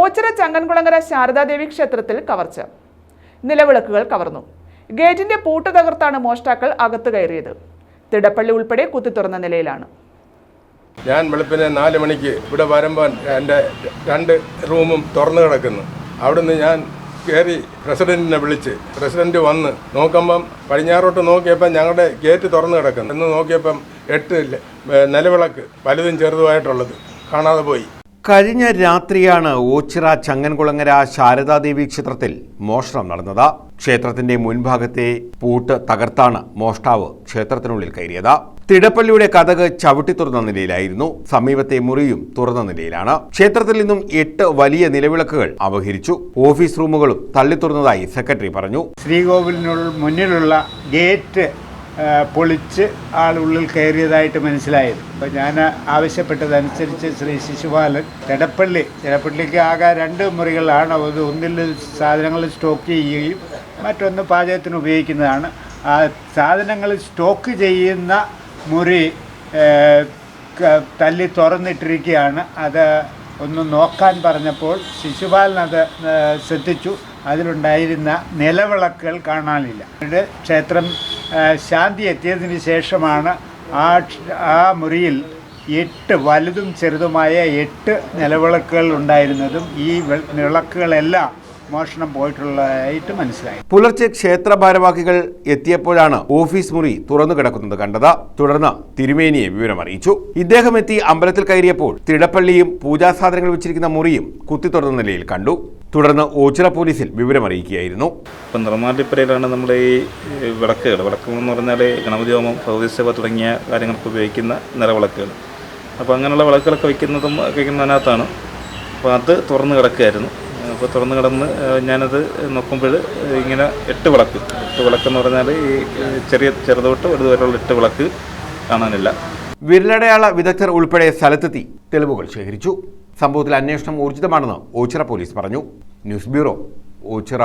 ഓച്ചിറ ചങ്ങൻകുളങ്ങര ശാരദാദേവി ക്ഷേത്രത്തിൽ കവർച്ച. നിലവിളക്കുകൾ കവർന്നു. ഗേറ്റിന്റെ പൂട്ട് തകർത്താണ് മോഷ്ടാക്കൾ അകത്തു കയറിയത്. തിടപ്പള്ളി ഉൾപ്പെടെ കുത്തി തുറന്ന നിലയിലാണ്. ഞാൻ വെളുപ്പിനെ നാല് മണിക്ക് ഇവിടെ വരുമ്പോൾ എന്റെ രണ്ട് റൂമും തുറന്നു കിടക്കുന്നു. അവിടുന്ന് ഞാൻ കയറി പ്രസിഡന്റിനെ വിളിച്ച് പ്രസിഡന്റ് വന്ന് നോക്കുമ്പം പടിഞ്ഞാറോട്ട് നോക്കിയപ്പം ഞങ്ങളുടെ ഗേറ്റ് തുറന്നു കിടക്കുന്നു. എന്ന് നോക്കിയപ്പം എട്ട് നിലവിളക്ക് വലുതും ചെറുതുമായിട്ടുള്ളത്. കാണാതെ പോയി. കഴിഞ്ഞ രാത്രിയാണ് ഓച്ചിറ ചങ്ങൻകുളങ്ങര ശാരദാദേവി ക്ഷേത്രത്തിൽ മോഷണം നടന്നത്. ക്ഷേത്രത്തിന്റെ മുൻഭാഗത്തെ പൂട്ട് തകർത്താണ് മോഷ്ടാവ് ക്ഷേത്രത്തിനുള്ളിൽ കയറിയത്. തിടപ്പള്ളിയുടെ കഥക് ചവിട്ടി തുറന്ന നിലയിലായിരുന്നു. സമീപത്തെ മുറിയും തുറന്ന നിലയിലാണ്. ക്ഷേത്രത്തിൽ നിന്നും എട്ട് വലിയ നിലവിളക്കുകൾ അപഹരിച്ചു. ഓഫീസ് റൂമുകളും തള്ളിത്തുറന്നതായി സെക്രട്ടറി പറഞ്ഞു. ശ്രീകോവിലിനുള്ള മുന്നിലുള്ള ഗേറ്റ് പൊളിച്ച് ആളുള്ളിൽ കയറിയതായിട്ട് മനസ്സിലായത്. അപ്പോൾ ഞാൻ ആവശ്യപ്പെട്ടതനുസരിച്ച് ശ്രീ ശിശുപാലൻ ചെടപ്പള്ളി ചെടപ്പള്ളിക്ക് ആകെ രണ്ട് മുറികളാണ്. അത് ഒന്നിൽ സാധനങ്ങൾ സ്റ്റോക്ക് ചെയ്യുകയും മറ്റൊന്ന് പാചകത്തിന് ഉപയോഗിക്കുന്നതാണ്. ആ സാധനങ്ങൾ സ്റ്റോക്ക് ചെയ്യുന്ന മുറി തല്ലി തുറന്നിട്ടിരിക്കുകയാണ്. അത് ഒന്ന് നോക്കാൻ പറഞ്ഞപ്പോൾ ശിശുപാലൻ അത് ശ്രദ്ധിച്ചു. അതിലുണ്ടായിരുന്ന നിലവിളക്കുകൾ കാണാനില്ല. ക്ഷേത്രം ശാന്തി എത്തിയതിന് ശേഷമാണ് ആ ആ മുറിയിൽ എട്ട് വലുതും ചെറുതുമായ എട്ട് നിലവിളക്കുകൾ ഉണ്ടായിരുന്നതും ഈ വിളക്കുകളെല്ലാം മോഷണം പോയിട്ടുള്ളതായിട്ട് മനസ്സിലായി. പുലർച്ചെ ക്ഷേത്ര ഭാരവാഹികൾ എത്തിയപ്പോഴാണ് ഓഫീസ് മുറി തുറന്നു കിടക്കുന്നത് കണ്ടത്. തുടർന്ന് തിരുമേനിയെ വിവരം അറിയിച്ചു. ഇദ്ദേഹം എത്തി അമ്പലത്തിൽ കയറിയപ്പോൾ തിടപ്പള്ളിയും പൂജാസാധനങ്ങൾ വെച്ചിരിക്കുന്ന മുറിയും കുത്തി തുറന്ന നിലയിൽ കണ്ടു. തുടർന്ന് ഓച്ചിറ പോലീസിൽ വിവരമറിയിക്കുകയായിരുന്നു. ഇപ്പം നിർമ്മാല്യപ്പുരയിലാണ് നമ്മുടെ ഈ വിളക്കുകൾ വിളക്കുകൾ. എന്ന് പറഞ്ഞാൽ ഗണപതി ഹോമം ഭഗവതിസേവ തുടങ്ങിയ കാര്യങ്ങൾക്ക് ഉപയോഗിക്കുന്ന നിലവിളക്കുകൾ. അപ്പോൾ അങ്ങനെയുള്ള വിളക്കുകളൊക്കെ വയ്ക്കുന്നതും വയ്ക്കുന്നതിനകത്താണ് അപ്പോൾ അത് തുറന്ന് കിടക്കുകയായിരുന്നു. അപ്പോൾ തുറന്ന് കിടന്ന് ഞാനത് നോക്കുമ്പോൾ ഇങ്ങനെ എട്ട് വിളക്ക്. എട്ട് വിളക്ക് എന്ന് പറഞ്ഞാൽ ഈ ചെറിയ ചെറുതോട്ട് ഒരു വരെയുള്ള എട്ട് വിളക്ക് കാണാനില്ല. വിരലടയാള വിദഗ്ധർ ഉൾപ്പെടെ സ്ഥലത്തെത്തി തെളിവുകൾ ശേഖരിച്ചു. സംഭവത്തിൽ അന്വേഷണം ഊർജിതമാണെന്ന് ഓച്ചിറ പോലീസ് പറഞ്ഞു. News bureau Ochira.